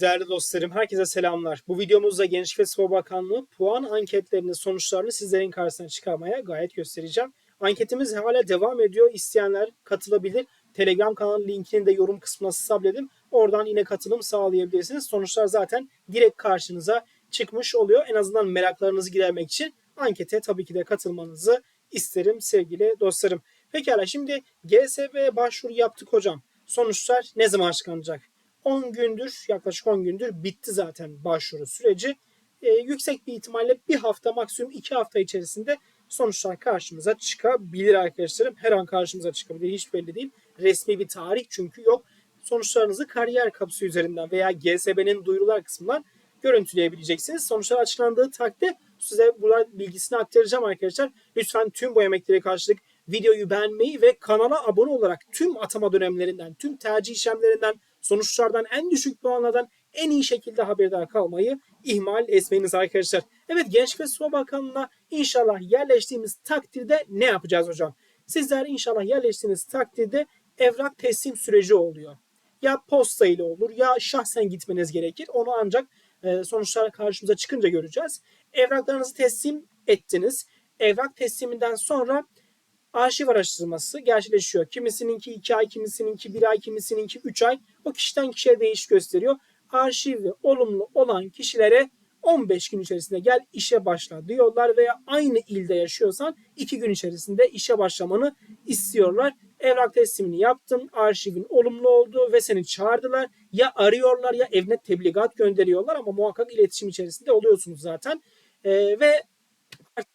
Değerli dostlarım, herkese selamlar. Bu videomuzda Gençlik ve Spor Bakanlığı puan anketlerinin sonuçlarını sizlerin karşısına çıkarmaya gayet göstereceğim. Anketimiz hala devam ediyor. İsteyenler katılabilir. Telegram kanalı linkini de yorum kısmına sabledim. Oradan yine katılım sağlayabilirsiniz. Sonuçlar zaten direkt karşınıza çıkmış oluyor. En azından meraklarınızı gidermek için ankete tabii ki de katılmanızı isterim sevgili dostlarım. Pekala şimdi GSB'ye başvuru yaptık hocam. Sonuçlar ne zaman açıklanacak? 10 gündür, yaklaşık 10 gündür bitti zaten başvuru süreci. Ee, yüksek bir ihtimalle bir hafta maksimum 2 hafta içerisinde sonuçlar karşımıza çıkabilir arkadaşlarım. Her an karşımıza çıkabilir hiç belli değil. Resmi bir tarih çünkü yok. Sonuçlarınızı kariyer kapısı üzerinden veya GSB'nin duyurular kısmından görüntüleyebileceksiniz. Sonuçlar açıklandığı takdirde size bunlar bilgisini aktaracağım arkadaşlar. Lütfen tüm bu emeklere karşılık videoyu beğenmeyi ve kanala abone olarak tüm atama dönemlerinden, tüm tercih işlemlerinden, sonuçlardan, en düşük puanlardan en iyi şekilde haberdar kalmayı ihmal etmeyiniz arkadaşlar. Evet Genç ve Spor Bakanlığı'na inşallah yerleştiğimiz takdirde ne yapacağız hocam? Sizler inşallah yerleştiğiniz takdirde evrak teslim süreci oluyor. Ya posta ile olur ya şahsen gitmeniz gerekir. Onu ancak e, sonuçlar karşımıza çıkınca göreceğiz. Evraklarınızı teslim ettiniz. Evrak tesliminden sonra arşiv araştırması gerçekleşiyor. Kimisininki 2 ay, kimisininki 1 ay, kimisininki 3 ay. O kişiden kişiye değiş gösteriyor. Arşivi olumlu olan kişilere 15 gün içerisinde gel işe başla diyorlar veya aynı ilde yaşıyorsan 2 gün içerisinde işe başlamanı istiyorlar. Evrak teslimini yaptın, arşivin olumlu oldu ve seni çağırdılar. Ya arıyorlar ya evine tebligat gönderiyorlar ama muhakkak iletişim içerisinde oluyorsunuz zaten. Ee, ve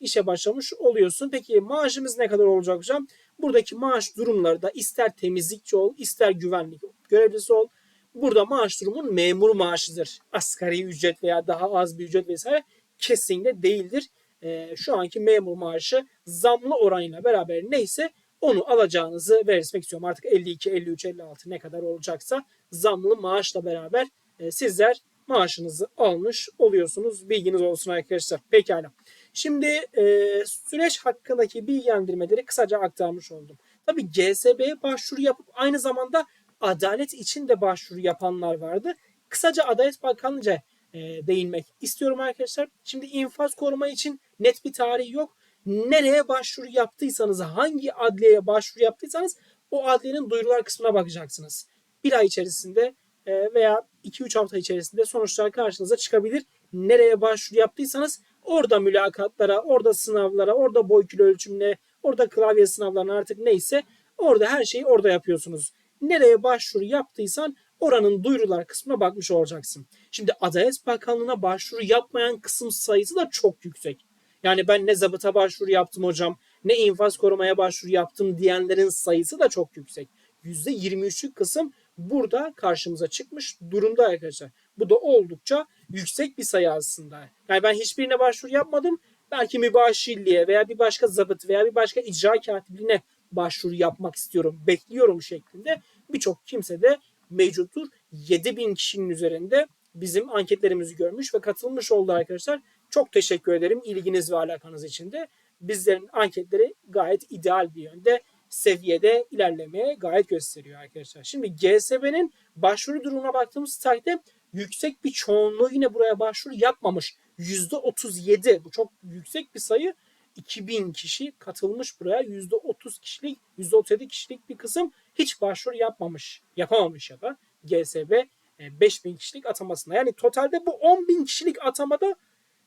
işe başlamış oluyorsun. Peki maaşımız ne kadar olacak hocam? Buradaki maaş durumları da ister temizlikçi ol, ister güvenlik görevlisi ol. Burada maaş durumun memur maaşıdır. Asgari ücret veya daha az bir ücret vesaire kesinlikle değildir. Ee, şu anki memur maaşı zamlı oranıyla beraber neyse onu alacağınızı belirtmek istiyorum. Artık 52, 53, 56 ne kadar olacaksa zamlı maaşla beraber e, sizler maaşınızı almış oluyorsunuz. Bilginiz olsun arkadaşlar. Pekala. Şimdi e, süreç hakkındaki bilgilendirmeleri kısaca aktarmış oldum. Tabi GSB'ye başvuru yapıp aynı zamanda adalet için de başvuru yapanlar vardı. Kısaca Adalet Bakanlığı'nca e, değinmek istiyorum arkadaşlar. Şimdi infaz koruma için net bir tarih yok. Nereye başvuru yaptıysanız, hangi adliyeye başvuru yaptıysanız o adliyenin duyurular kısmına bakacaksınız. Bir ay içerisinde e, veya 2-3 hafta içerisinde sonuçlar karşınıza çıkabilir. Nereye başvuru yaptıysanız orada mülakatlara, orada sınavlara, orada boy kilo ölçümüne, orada klavye sınavlarına artık neyse orada her şeyi orada yapıyorsunuz. Nereye başvuru yaptıysan oranın duyurular kısmına bakmış olacaksın. Şimdi Adalet Bakanlığı'na başvuru yapmayan kısım sayısı da çok yüksek. Yani ben ne zabıta başvuru yaptım hocam, ne infaz korumaya başvuru yaptım diyenlerin sayısı da çok yüksek. %23'lük kısım burada karşımıza çıkmış durumda arkadaşlar. Bu da oldukça yüksek bir sayı aslında. Yani ben hiçbirine başvuru yapmadım. Belki mübaşirliğe veya bir başka zabıt veya bir başka icra katipliğine başvuru yapmak istiyorum, bekliyorum şeklinde birçok kimse de mevcuttur. 7000 kişinin üzerinde bizim anketlerimizi görmüş ve katılmış oldu arkadaşlar. Çok teşekkür ederim ilginiz ve alakanız için de. Bizlerin anketleri gayet ideal bir yönde seviyede ilerlemeye gayet gösteriyor arkadaşlar. Şimdi GSB'nin başvuru durumuna baktığımız takdirde yüksek bir çoğunluğu yine buraya başvuru yapmamış. %37 bu çok yüksek bir sayı. 2000 kişi katılmış buraya. %30 kişilik, %37 kişilik bir kısım hiç başvuru yapmamış, yapamamış ya da GSB 5000 kişilik atamasına. Yani totalde bu 10.000 kişilik atamada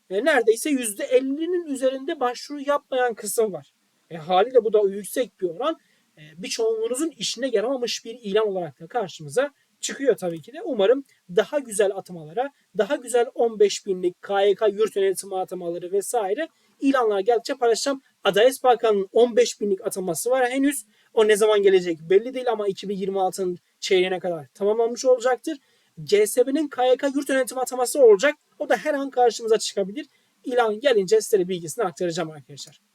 e, neredeyse %50'nin üzerinde başvuru yapmayan kısım var. E, haliyle bu da yüksek bir oran. E, birçoğunluğunuzun işine yaramamış bir ilan olarak da karşımıza çıkıyor tabii ki de. Umarım daha güzel atamalara, daha güzel 15 binlik KYK yurt yönetimi atamaları vesaire ilanlar geldikçe paylaşacağım. Adalet Bakanı'nın 15 binlik ataması var henüz. O ne zaman gelecek belli değil ama 2026'nın çeyreğine kadar tamamlanmış olacaktır. GSB'nin KYK yurt yönetimi ataması olacak. O da her an karşımıza çıkabilir. İlan gelince size bilgisini aktaracağım arkadaşlar.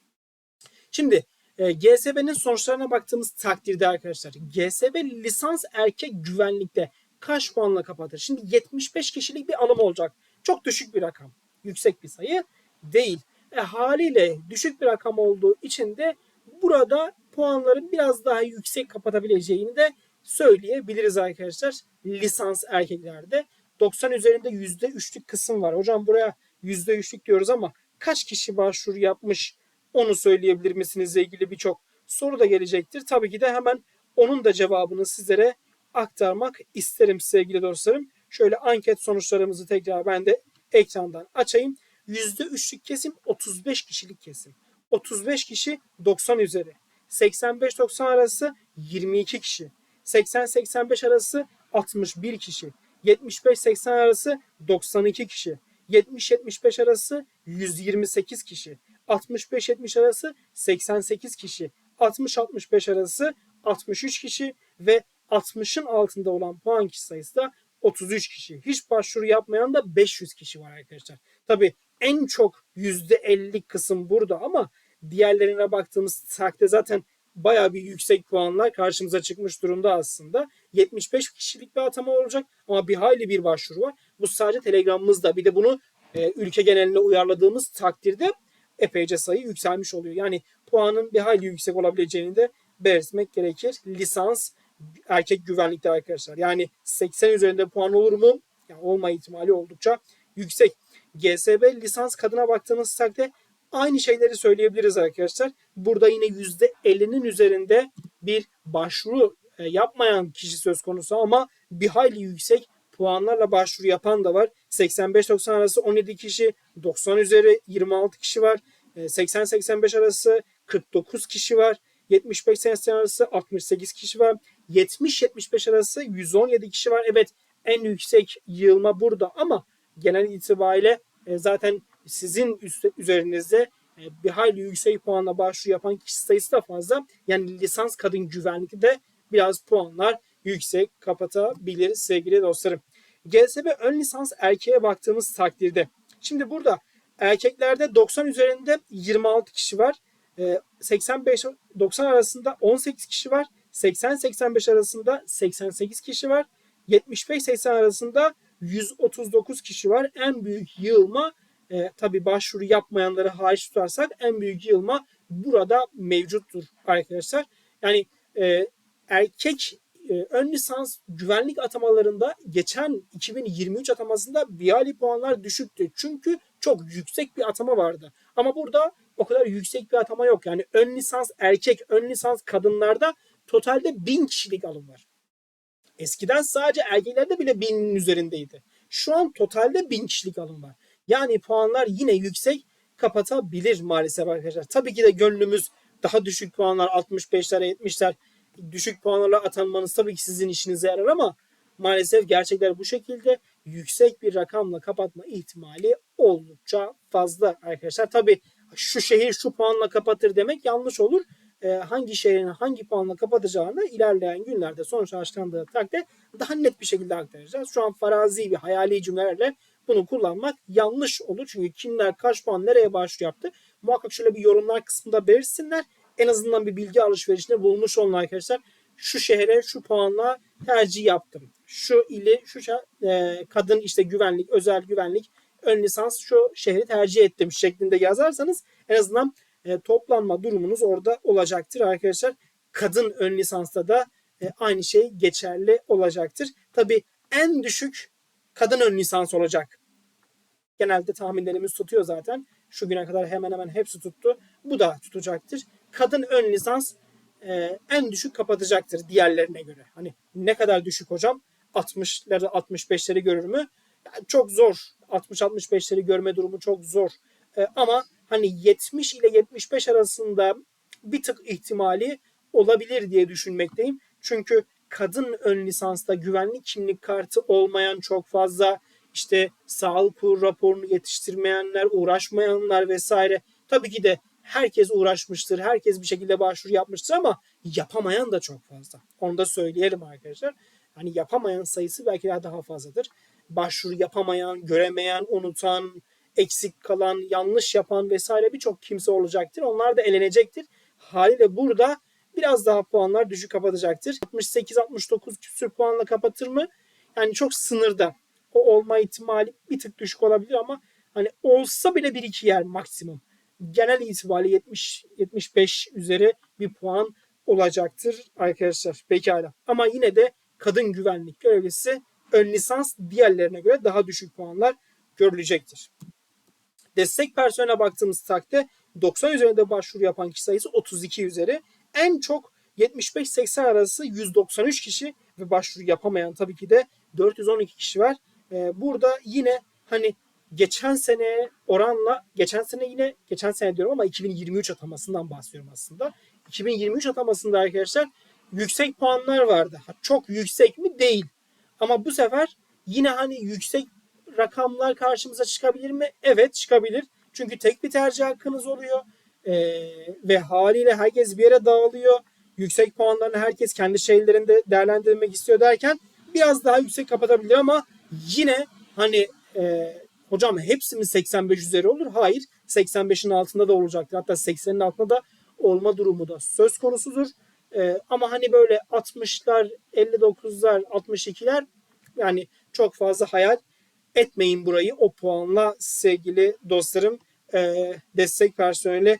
Şimdi e, GSB'nin sonuçlarına baktığımız takdirde arkadaşlar GSB lisans erkek güvenlikte kaç puanla kapatır? Şimdi 75 kişilik bir alım olacak. Çok düşük bir rakam. Yüksek bir sayı değil. E, haliyle düşük bir rakam olduğu için de burada puanların biraz daha yüksek kapatabileceğini de söyleyebiliriz arkadaşlar. Lisans erkeklerde. 90 üzerinde %3'lük kısım var. Hocam buraya %3'lük diyoruz ama kaç kişi başvuru yapmış onu söyleyebilir misinizle ilgili birçok soru da gelecektir. Tabii ki de hemen onun da cevabını sizlere aktarmak isterim sevgili dostlarım. Şöyle anket sonuçlarımızı tekrar ben de ekrandan açayım. %3'lük kesim 35 kişilik kesim. 35 kişi 90 üzeri. 85-90 arası 22 kişi. 80-85 arası 61 kişi. 75-80 arası 92 kişi. 70-75 arası 128 kişi. 65-70 arası 88 kişi. 60-65 arası 63 kişi ve 60'ın altında olan puan kişi sayısı da 33 kişi. Hiç başvuru yapmayan da 500 kişi var arkadaşlar. Tabii en çok %50 kısım burada ama diğerlerine baktığımız takdirde zaten bayağı bir yüksek puanlar karşımıza çıkmış durumda aslında. 75 kişilik bir atama olacak ama bir hayli bir başvuru var. Bu sadece Telegram'ımızda. Bir de bunu e, ülke geneline uyarladığımız takdirde epeyce sayı yükselmiş oluyor. Yani puanın bir hayli yüksek olabileceğini de belirtmek gerekir. Lisans erkek güvenlikte arkadaşlar. Yani 80 üzerinde puan olur mu? Yani olma ihtimali oldukça yüksek. GSB lisans kadına baktığımız takdirde aynı şeyleri söyleyebiliriz arkadaşlar. Burada yine %50'nin üzerinde bir başvuru e, yapmayan kişi söz konusu ama bir hayli yüksek puanlarla başvuru yapan da var. 85-90 arası 17 kişi, 90 üzeri 26 kişi var. 80-85 arası 49 kişi var. 75-80 arası 68 kişi var. 70-75 arası 117 kişi var. Evet en yüksek yığılma burada ama genel itibariyle e, zaten sizin üzerinizde e, bir hayli yüksek puanla başvuru yapan kişi sayısı da fazla. Yani lisans kadın güvenlikte de biraz puanlar yüksek kapatabilir sevgili dostlarım. GSB ön lisans erkeğe baktığımız takdirde. Şimdi burada erkeklerde 90 üzerinde 26 kişi var. 85-90 arasında 18 kişi var. 80-85 arasında 88 kişi var. 75-80 arasında 139 kişi var. En büyük yığılma e, tabi başvuru yapmayanları hariç tutarsak en büyük yığılma burada mevcuttur arkadaşlar. Yani e, erkek ön lisans güvenlik atamalarında geçen 2023 atamasında Viali puanlar düşüktü. Çünkü çok yüksek bir atama vardı. Ama burada o kadar yüksek bir atama yok. Yani ön lisans erkek, ön lisans kadınlarda totalde 1000 kişilik alım var. Eskiden sadece erkeklerde bile 1000'in üzerindeydi. Şu an totalde 1000 kişilik alım var. Yani puanlar yine yüksek kapatabilir maalesef arkadaşlar. Tabii ki de gönlümüz daha düşük puanlar 65'ler 70'ler düşük puanlarla atanmanız tabii ki sizin işinize yarar ama maalesef gerçekler bu şekilde yüksek bir rakamla kapatma ihtimali oldukça fazla arkadaşlar. Tabii şu şehir şu puanla kapatır demek yanlış olur. Ee, hangi şehrin hangi puanla kapatacağını ilerleyen günlerde sonuç açıklandığı takdirde daha net bir şekilde aktaracağız. Şu an farazi bir hayali cümlelerle bunu kullanmak yanlış olur. Çünkü kimler kaç puan nereye başvuru yaptı muhakkak şöyle bir yorumlar kısmında belirsinler. En azından bir bilgi alışverişinde bulmuş olun arkadaşlar. Şu şehre şu puanla tercih yaptım. Şu ili şu e, kadın işte güvenlik, özel güvenlik, ön lisans şu şehri tercih ettim şeklinde yazarsanız en azından e, toplanma durumunuz orada olacaktır arkadaşlar. Kadın ön lisansta da e, aynı şey geçerli olacaktır. Tabi en düşük kadın ön lisans olacak. Genelde tahminlerimiz tutuyor zaten. Şu güne kadar hemen hemen hepsi tuttu. Bu da tutacaktır. Kadın ön lisans e, en düşük kapatacaktır diğerlerine göre. Hani ne kadar düşük hocam? 60'ları 65'leri görür mü? Yani çok zor. 60-65'leri görme durumu çok zor. E, ama hani 70 ile 75 arasında bir tık ihtimali olabilir diye düşünmekteyim. Çünkü kadın ön lisansta güvenlik kimlik kartı olmayan çok fazla işte sağlık raporunu yetiştirmeyenler, uğraşmayanlar vesaire. Tabii ki de herkes uğraşmıştır, herkes bir şekilde başvuru yapmıştır ama yapamayan da çok fazla. Onu da söyleyelim arkadaşlar. Hani yapamayan sayısı belki daha, daha fazladır. Başvuru yapamayan, göremeyen, unutan, eksik kalan, yanlış yapan vesaire birçok kimse olacaktır. Onlar da elenecektir. Haliyle burada biraz daha puanlar düşük kapatacaktır. 68-69 küsür puanla kapatır mı? Yani çok sınırda. O olma ihtimali bir tık düşük olabilir ama hani olsa bile bir iki yer maksimum. Genel itibariyle 70 75 üzeri bir puan olacaktır arkadaşlar. Pekala. Ama yine de kadın güvenlik görevlisi ön lisans diğerlerine göre daha düşük puanlar görülecektir. Destek personeline baktığımız takdirde 90 üzerinde başvuru yapan kişi sayısı 32 üzeri. En çok 75-80 arası 193 kişi ve başvuru yapamayan tabii ki de 412 kişi var. Ee, burada yine hani geçen sene oranla geçen sene yine geçen sene diyorum ama 2023 atamasından bahsediyorum aslında. 2023 atamasında arkadaşlar yüksek puanlar vardı. Çok yüksek mi? Değil. Ama bu sefer yine hani yüksek rakamlar karşımıza çıkabilir mi? Evet çıkabilir. Çünkü tek bir tercih hakkınız oluyor. Ee, ve haliyle herkes bir yere dağılıyor. Yüksek puanlarını herkes kendi şeylerinde değerlendirmek istiyor derken biraz daha yüksek kapatabilir ama yine hani e, hocam hepsi mi 85 üzeri olur? Hayır. 85'in altında da olacaktır. Hatta 80'in altında da olma durumu da söz konusudur. Ee, ama hani böyle 60'lar, 59'lar, 62'ler yani çok fazla hayal etmeyin burayı o puanla sevgili dostlarım. Ee, destek personeli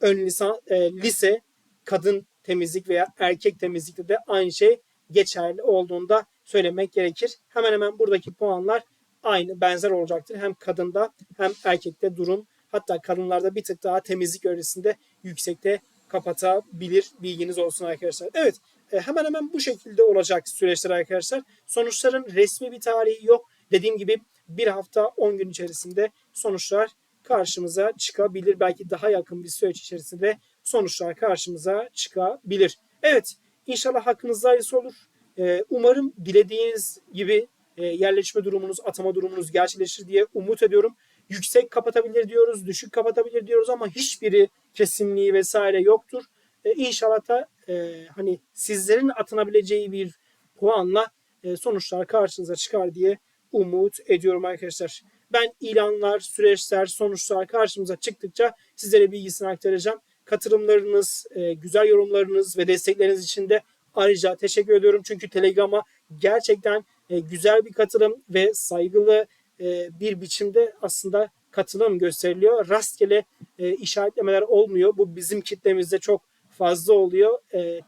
ön lisan, e, lise, kadın temizlik veya erkek temizlikte de aynı şey geçerli olduğunda söylemek gerekir. Hemen hemen buradaki puanlar aynı benzer olacaktır. Hem kadında hem erkekte durum hatta kadınlarda bir tık daha temizlik öğretisinde yüksekte kapatabilir bilginiz olsun arkadaşlar. Evet e, hemen hemen bu şekilde olacak süreçler arkadaşlar. Sonuçların resmi bir tarihi yok. Dediğim gibi bir hafta 10 gün içerisinde sonuçlar karşımıza çıkabilir. Belki daha yakın bir süreç içerisinde sonuçlar karşımıza çıkabilir. Evet inşallah hakkınızda hayırlısı olur. E, umarım dilediğiniz gibi e, yerleşme durumunuz, atama durumunuz gerçekleşir diye umut ediyorum. Yüksek kapatabilir diyoruz, düşük kapatabilir diyoruz ama hiçbiri kesinliği vesaire yoktur. E, inşallah da e, hani sizlerin atanabileceği bir puanla e, sonuçlar karşınıza çıkar diye umut ediyorum arkadaşlar. Ben ilanlar, süreçler, sonuçlar karşımıza çıktıkça sizlere bilgisini aktaracağım. Katılımlarınız, e, güzel yorumlarınız ve destekleriniz için de ayrıca teşekkür ediyorum. Çünkü Telegram'a gerçekten e, güzel bir katılım ve saygılı e, bir biçimde aslında katılım gösteriliyor. Rastgele e, işaretlemeler olmuyor. Bu bizim kitlemizde çok fazla oluyor.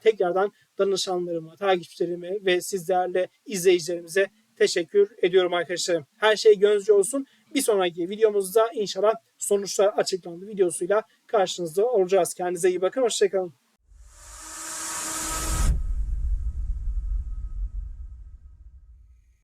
Tekrardan danışanlarıma, takipçilerime ve siz değerli izleyicilerimize teşekkür ediyorum arkadaşlarım. Her şey gönlünüzce olsun. Bir sonraki videomuzda inşallah sonuçlar açıklandı videosuyla karşınızda olacağız. Kendinize iyi bakın. Hoşçakalın.